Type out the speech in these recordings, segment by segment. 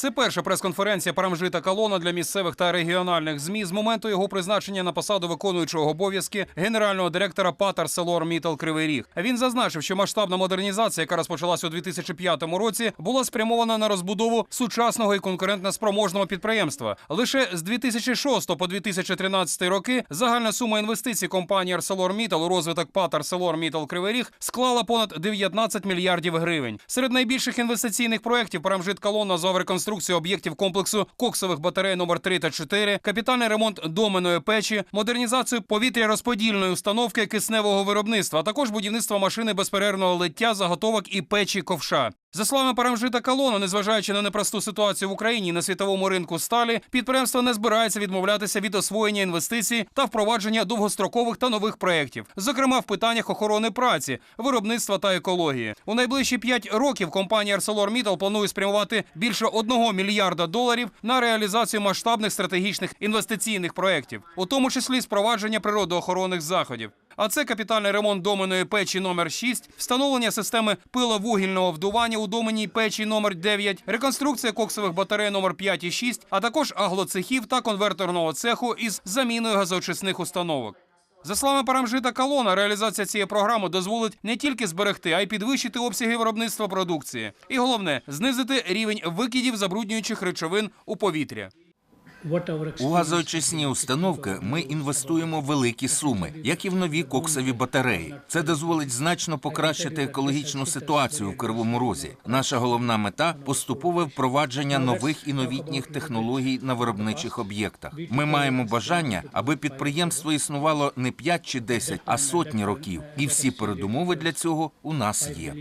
Це перша прес-конференція Парамжита Калона для місцевих та регіональних змі з моменту його призначення на посаду виконуючого обов'язки генерального директора Патар Селор Мітал Кривий Ріг. Він зазначив, що масштабна модернізація, яка розпочалась у 2005 році, була спрямована на розбудову сучасного і конкурентноспроможного підприємства. Лише з 2006 по 2013 роки загальна сума інвестицій компанії ArcelorMittal у розвиток ПАТ ArcelorMittal Кривий Ріг склала понад 19 мільярдів гривень. Серед найбільших інвестиційних проєктів Парамжит Калон назвав реконструкцію об'єктів комплексу коксових батарей номер 3 та 4, капітальний ремонт доменної печі, модернізацію повітря-розподільної установки кисневого виробництва, а також будівництво машини безперервного лиття, заготовок і печі ковша. За словами Парамжита Калона, незважаючи на непросту ситуацію в Україні на світовому ринку сталі, підприємство не збирається відмовлятися від освоєння інвестицій та впровадження довгострокових та нових проєктів, зокрема в питаннях охорони праці, виробництва та екології. У найближчі п'ять років компанія ArcelorMittal планує спрямувати більше одного мільярда доларів на реалізацію масштабних стратегічних інвестиційних проєктів, у тому числі спровадження природоохоронних заходів. А це капітальний ремонт доменної печі номер 6, встановлення системи пиловугільного вдування у доменній печі номер 9, реконструкція коксових батарей номер 5 і 6, а також аглоцехів та конверторного цеху із заміною газоочисних установок. За словами Парамжита Калона, реалізація цієї програми дозволить не тільки зберегти, а й підвищити обсяги виробництва продукції. І головне знизити рівень викидів забруднюючих речовин у повітря. У газоочисні установки ми інвестуємо великі суми, як і в нові коксові батареї. Це дозволить значно покращити екологічну ситуацію в Кривому Розі. Наша головна мета поступове впровадження нових і новітніх технологій на виробничих об'єктах. Ми маємо бажання, аби підприємство існувало не 5 чи 10, а сотні років. І всі передумови для цього у нас є.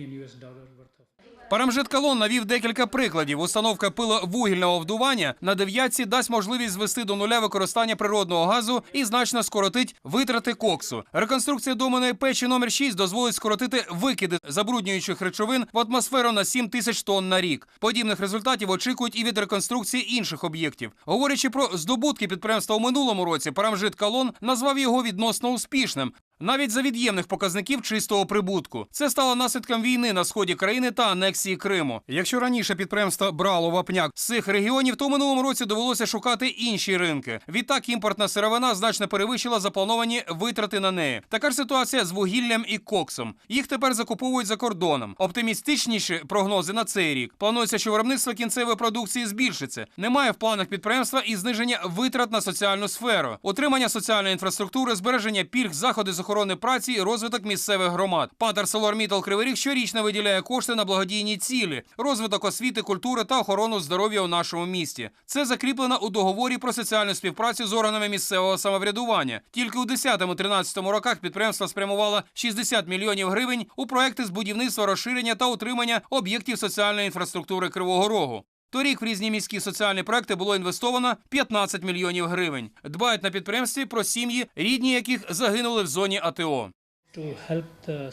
Парамжит Калон навів декілька прикладів. Установка пиловугільного вдування на дев'ятці дасть можливість звести до нуля використання природного газу і значно скоротить витрати коксу. Реконструкція доменної печі номер 6 дозволить скоротити викиди забруднюючих речовин в атмосферу на 7 тисяч тонн на рік. Подібних результатів очікують і від реконструкції інших об'єктів. Говорячи про здобутки підприємства у минулому році, Парамжит Калон назвав його відносно успішним. Навіть за від'ємних показників чистого прибутку це стало наслідком війни на сході країни та анексії Криму. Якщо раніше підприємство брало вапняк з цих регіонів, то в минулому році довелося шукати інші ринки. Відтак імпортна сировина значно перевищила заплановані витрати на неї. Така ж ситуація з вугіллям і коксом. Їх тепер закуповують за кордоном. Оптимістичніші прогнози на цей рік. Планується, що виробництво кінцевої продукції збільшиться. Немає в планах підприємства і зниження витрат на соціальну сферу, утримання соціальної інфраструктури, збереження пільг, заходи з охорони праці і розвиток місцевих громад. Пат ArcelorMittal Кривий Ріг щорічно виділяє кошти на благодійні цілі, розвиток освіти, культури та охорону здоров'я у нашому місті. Це закріплено у договорі про соціальну співпрацю з органами місцевого самоврядування. Тільки у 10-13 роках підприємство спрямувало 60 мільйонів гривень у проекти з будівництва, розширення та утримання об'єктів соціальної інфраструктури Кривого Рогу. Торік в різні міські соціальні проекти було інвестовано 15 мільйонів гривень. Дбають на підприємстві про сім'ї, рідні яких загинули в зоні АТО.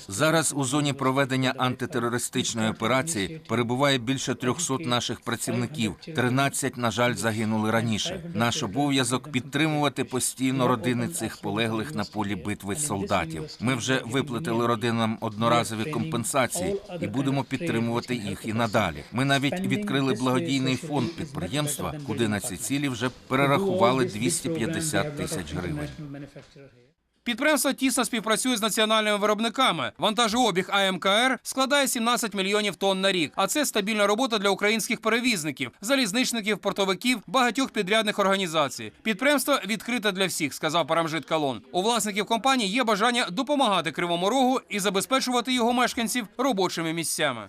Зараз у зоні проведення антитерористичної операції перебуває більше 300 наших працівників. 13, на жаль, загинули раніше. Наш обов'язок підтримувати постійно родини цих полеглих на полі битви солдатів. Ми вже виплатили родинам одноразові компенсації і будемо підтримувати їх і надалі. Ми навіть відкрили благодійний фонд підприємства, куди на ці цілі вже перерахували 250 тисяч гривень. Підприємство тісно співпрацює з національними виробниками. Вантажообіг АМКР складає 17 мільйонів тонн на рік. А це стабільна робота для українських перевізників, залізничників, портовиків, багатьох підрядних організацій. Підприємство відкрите для всіх, сказав Парамжит Калон. У власників компанії є бажання допомагати Кривому Рогу і забезпечувати його мешканців робочими місцями.